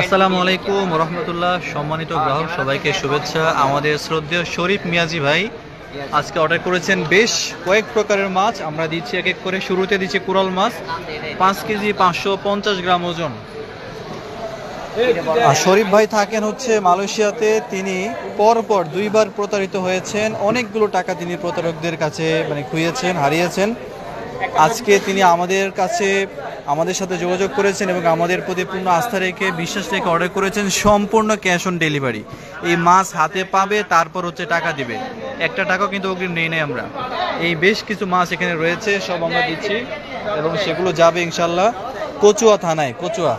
আসসালামু আলাইকুম রহমতুল্লাহ, সম্মানিত গ্রাহক, সবাইকে শুভেচ্ছা। আমাদের শ্রদ্ধেয় শরীফ মিয়াজি ভাই আজকে অর্ডার করেছেন বেশ কয়েক প্রকারের মাছ। আমরা দিচ্ছি এক এক করে। শুরুতে দিচ্ছি কুরাল মাছ, পাঁচ কেজি পাঁচশো পঞ্চাশ গ্রাম ওজন। আর শরীফ ভাই থাকেন হচ্ছে মালয়েশিয়াতে। তিনি পরপর দুইবার প্রতারিত হয়েছেন। অনেকগুলো টাকা তিনি প্রতারকদের কাছে মানে খুইয়েছেন, হারিয়েছেন। আজকে তিনি আমাদের কাছে আমাদের সাথে যোগাযোগ করেছেন এবং আমাদের প্রতি পূর্ণ আস্থা রেখে বিশ্বাস রেখে অর্ডার করেছেন সম্পূর্ণ ক্যাশ অন ডেলিভারি এই মাছ হাতে পাবে, তারপর হচ্ছে টাকা দিবে। একটা টাকাও কিন্তু অগ্রিম নেই, নাই আমরা। এই বেশ কিছু মাছ এখানে রয়েছে, সব আমরা দিচ্ছি এবং সেগুলো যাবে ইনশাল্লাহ কচুয়া থানায়, কচুয়া।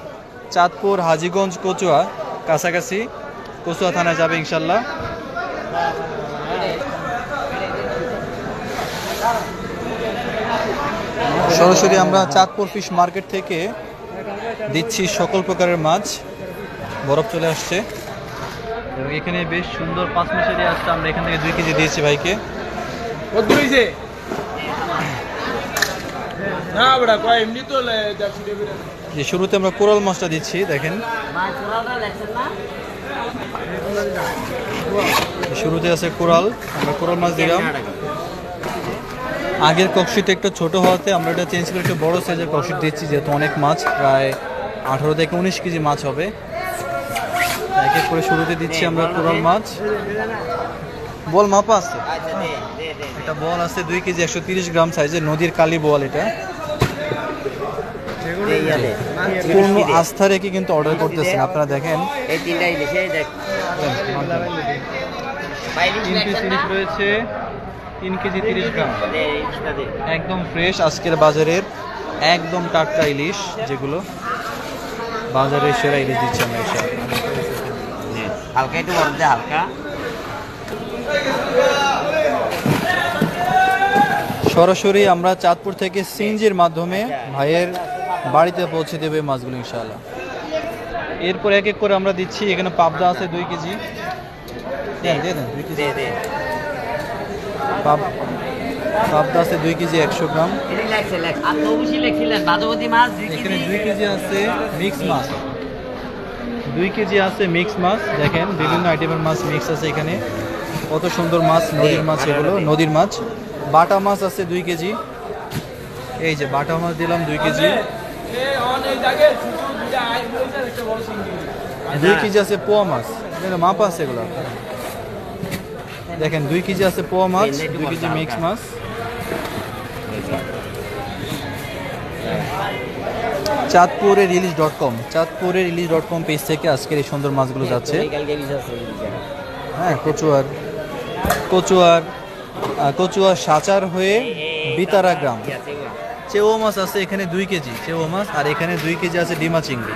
চাঁদপুর, হাজিগঞ্জ, কচুয়া, কাছাকাছি। কচুয়া থানায় যাবে ইনশাল্লাহ সরাসরি আমরা চাঁদপুর ফিশ মার্কেট থেকে দিচ্ছি সকল প্রকারের মাছ। বরফ চলে আসছে। এবং এখানে বেশ সুন্দর পাঁচ মাসেরই আসছে আমরা এখান থেকে দুই কেজি দিয়েছি ভাইকে। কত হইছে না বড়া কয় এমনি তো লে- দেখছি রে বেটা। যে শুরুতে আমরা কোরাল মাছটা দিচ্ছি দেখেন। শুরুতে আছে কোরাল আমরা কোরাল মাছ দিলাম। আগের কক্সিটা একটু ছোট হওয়াতে আমরা এটা চেঞ্জ করে একটু বড় সাইজের কক্সিট দিচ্ছি যেহেতু অনেক মাছ প্রায় আঠারো থেকে উনিশ কেজি মাছ হবে। এক এক করে শুরুতে দিচ্ছি আমরা কোরাল মাছ। বল মাপা আছে? এটা বল আছে দুই কেজি একশো তিরিশ গ্রাম সাইজের নদীর কালী বল এটা। পূর্ণ আস্থা রেখে কিন্তু অর্ডার করতেছেন আপনারা দেখেন। এই তিনটাই দেখ। তিন পিস রয়েছে। তিন কেজি তিরিশ গ্রাম। একদম ফ্রেশ আজকের বাজারের একদম টাটকা ইলিশ যেগুলো বাজারের সেরা ইলিশ দিচ্ছি আমরা এসে। হালকা একটু দে হালকা। সরাসরি আমরা চাঁদপুর থেকে সিনজির মাধ্যমে ভাইয়ের বাড়িতে পৌঁছে দেবে মাছগুলো ইনশাআল্লাহ। এরপর এক এক করে আমরা দিচ্ছি এখানে পাবদা আছে দুই কেজি। দেন দিয়ে দেন দুই কেজি পাবদা আছে দুই কেজি একশো গ্রাম। এখানে দুই কেজি আছে মিক্স মাছ। দুই কেজি আছে মিক্স মাছ, দেখেন, বিভিন্ন আইটেমের মাছ মিক্স আছে এখানে। কত সুন্দর মাছ, নদীর মাছ এগুলো, নদীর মাছ। বাটা মাছ আছে দুই কেজি। এই যে বাটা মাছ দিলাম দুই কেজি। দুই কেজি আছে পোয়া মাছ। মাপা আছে এগুলো। দেখেন দুই কেজি আছে পোয়া মাছ দুই কেজি মিক্স মাছ। চাঁদপুরের ইলিশ ডট কম চাঁদপুরের ইলিশ ডট কম পেজ থেকে আজকের এই সুন্দর মাছগুলো যাচ্ছে। ইলিশ আছে। হ্যাঁ কচুয়ার কচুয়ার কচুয়ার সাচার হয়ে বিতারা গ্রাম? চেও মাছ আছে এখানে দুই কেজি চেও মাছ আর এখানে দুই কেজি আছে ডিমা চিংড়ি।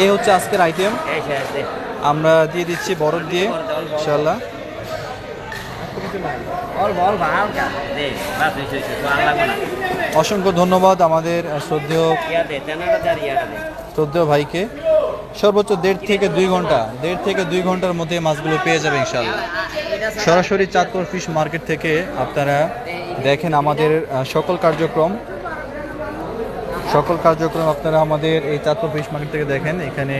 এই হচ্ছে আজকের আইটেম সে আছে আমরা দিয়ে দিচ্ছি বরফ দিয়ে ইনশাল্লাহ অসংখ্য ধন্যবাদ আমাদের শ্রদ্ধেয় ভাইকে। সর্বোচ্চ দেড় থেকে দুই ঘণ্টা, দেড় থেকে দুই ঘণ্টার মধ্যে মাছগুলো পেয়ে যাবে ইনশাল্লাহ সরাসরি চাঁদপুর ফিশ মার্কেট থেকে আপনারা দেখেন আমাদের সকল কার্যক্রম। সকল কার্যক্রম আপনারা আমাদের এই চাঁদপুর ফিশ মার্কেট থেকে দেখেন। এখানে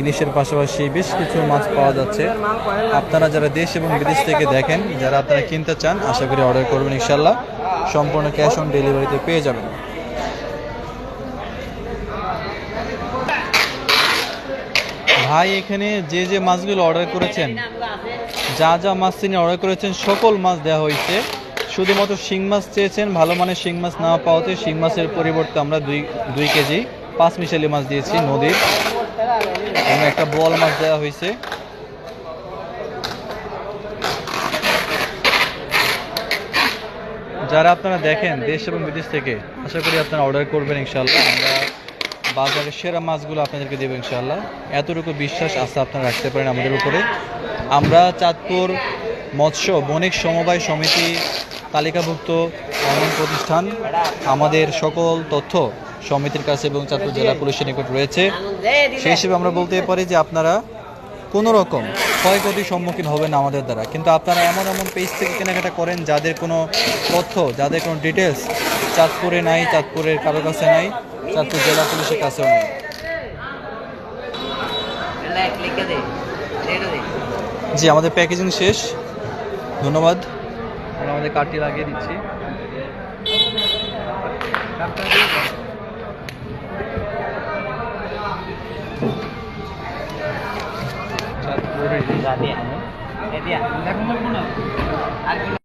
ইলিশের পাশাপাশি বেশ কিছু মাছ পাওয়া যাচ্ছে। আপনারা যারা দেশ এবং বিদেশ থেকে দেখেন, যারা আপনারা কিনতে চান, আশা করি অর্ডার করবেন ইনশাল্লাহ সম্পূর্ণ ক্যাশ অন ডেলিভারিতে পেয়ে যাবেন। ভাই, এখানে যে যে মাছগুলো অর্ডার করেছেন, যা যা মাছ তিনি অর্ডার করেছেন, সকল মাছ দেওয়া হয়েছে। শুধুমাত্র শিং মাছ চেয়েছেন, ভালো মানের শিং মাছ না পাওয়াতে শিং মাছের পরিবর্তে আমরা দুই দুই কেজি পাঁচ মিশালি মাছ দিয়েছি নদীর। একটা বল মাছ দেওয়া হয়েছে। যারা আপনারা দেখেন দেশ এবং বিদেশ থেকে, আশা করি আপনারা অর্ডার করবেন ইনশাল্লাহ আমরা বাজারের সেরা মাছগুলো আপনাদেরকে দেবো ইনশাল্লাহ এতটুকু বিশ্বাস আস্থা আপনারা রাখতে পারেন আমাদের উপরে। আমরা চাঁদপুর মৎস্য বণিক সমবায় সমিতি তালিকাভুক্ত এমন প্রতিষ্ঠান। আমাদের সকল তথ্য সমিতির কাছে এবং চাঁদপুর জেলা পুলিশের নিকট রয়েছে। সেই হিসেবে আমরা বলতে পারি যে আপনারা কোনো রকম ক্ষয়ক্ষতির সম্মুখীন হবেন আমাদের দ্বারা। কিন্তু আপনারা এমন এমন পেজ থেকে কেনাকাটা করেন যাদের কোনো তথ্য যাদের কোনো ডিটেলস চাঁদপুরে নাই চাঁদপুরের কারও কাছে নাই চাঁদপুর জেলা পুলিশের কাছেও নেই। জি আমাদের প্যাকেজিং শেষ। ধন্যবাদ। আমরা আমাদের কার্ডটি লাগিয়ে দিচ্ছি। চাঁদপুরের দিয়া দিয়া দেখুন না আর